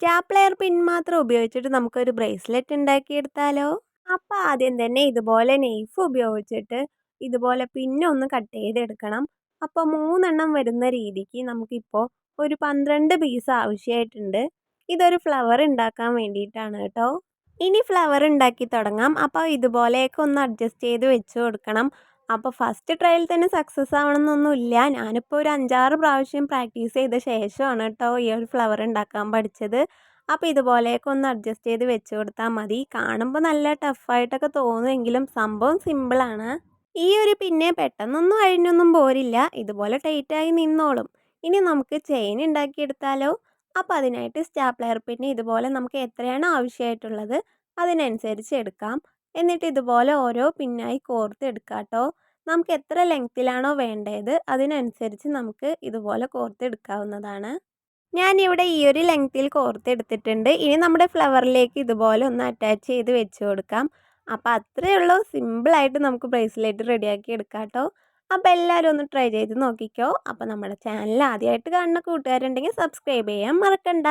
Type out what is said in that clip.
Stapler പിൻ മാത്രം ഉപയോഗിച്ചിട്ട് നമുക്കൊരു ബ്രേസ്ലെറ്റ് ഉണ്ടാക്കിയെടുത്താലോ? അപ്പോൾ ആദ്യം തന്നെ ഇതുപോലെ നെയ്ഫ് ഉപയോഗിച്ചിട്ട് ഇതുപോലെ പിന്നൊന്ന് കട്ട് ചെയ്തെടുക്കണം. അപ്പോൾ മൂന്നെണ്ണം വരുന്ന രീതിക്ക് നമുക്കിപ്പോൾ ഒരു പന്ത്രണ്ട് പീസ് ആവശ്യമായിട്ടുണ്ട് ഇതൊരു ഫ്ലവർ ഉണ്ടാക്കാൻ വേണ്ടിയിട്ടാണ് കേട്ടോ. ഇനി ഫ്ലവർ ഉണ്ടാക്കി തുടങ്ങാം. അപ്പോൾ ഇതുപോലെയൊക്കെ ഒന്ന് അഡ്ജസ്റ്റ് ചെയ്ത് വെച്ച് കൊടുക്കണം. അപ്പോൾ ഫസ്റ്റ് ട്രയൽ തന്നെ സക്സസ് ആവണമെന്നൊന്നുമില്ല ഞാനിപ്പോൾ ഒരു അഞ്ചാറ് പ്രാവശ്യം പ്രാക്ടീസ് ചെയ്ത ശേഷമാണ് കേട്ടോ ഈ ഒരു ഫ്ലവർ ഉണ്ടാക്കാൻ പഠിച്ചത്. അപ്പോൾ ഇതുപോലെയൊക്കെ ഒന്ന് അഡ്ജസ്റ്റ് ചെയ്ത് വെച്ച് കൊടുത്താൽ മതി. കാണുമ്പോൾ നല്ല ടഫായിട്ടൊക്കെ തോന്നുമെങ്കിലും സംഭവം സിമ്പിളാണ് ഈ ഒരു പിന്നെ പെട്ടെന്നൊന്നും അഴിഞ്ഞൊന്നും പോരില്ല. ഇതുപോലെ ടൈറ്റായി നിന്നോളും. ഇനി നമുക്ക് ചെയിൻ ഉണ്ടാക്കിയെടുത്താലോ? അപ്പോൾ അതിനായിട്ട് സ്റ്റാപ്ലയർ പിന്നെ ഇതുപോലെ നമുക്ക് എത്രയാണ് ആവശ്യമായിട്ടുള്ളത് അതിനനുസരിച്ച് എടുക്കാം. എന്നിട്ട് ഇതുപോലെ ഓരോ പിന്നായി കോർത്ത് എടുക്കാം കേട്ടോ നമുക്ക് എത്ര ലെങ്ത്തിലാണോ വേണ്ടത് അതിനനുസരിച്ച് നമുക്ക് ഇതുപോലെ കോർത്ത് എടുക്കാവുന്നതാണ്. ഞാനിവിടെ ഈ ഒരു ലെങ്ത്തിൽ കോർത്തെടുത്തിട്ടുണ്ട് ഇനി നമ്മുടെ ഫ്ലവറിലേക്ക് ഇതുപോലെ ഒന്ന് അറ്റാച്ച് ചെയ്ത് വെച്ച് കൊടുക്കാം. അപ്പോൾ അത്രയേ ഉള്ളൂ. സിമ്പിളായിട്ട് നമുക്ക് ബ്രേസ്ലെറ്റ് റെഡിയാക്കി എടുക്കാം കേട്ടോ അപ്പോൾ എല്ലാവരും ഒന്ന് ട്രൈ ചെയ്ത് നോക്കിക്കോ. അപ്പോൾ നമ്മുടെ ചാനൽ ആദ്യമായിട്ട് കാണുന്ന കൂട്ടുകാരുണ്ടെങ്കിൽ സബ്സ്ക്രൈബ് ചെയ്യാൻ മറക്കണ്ട.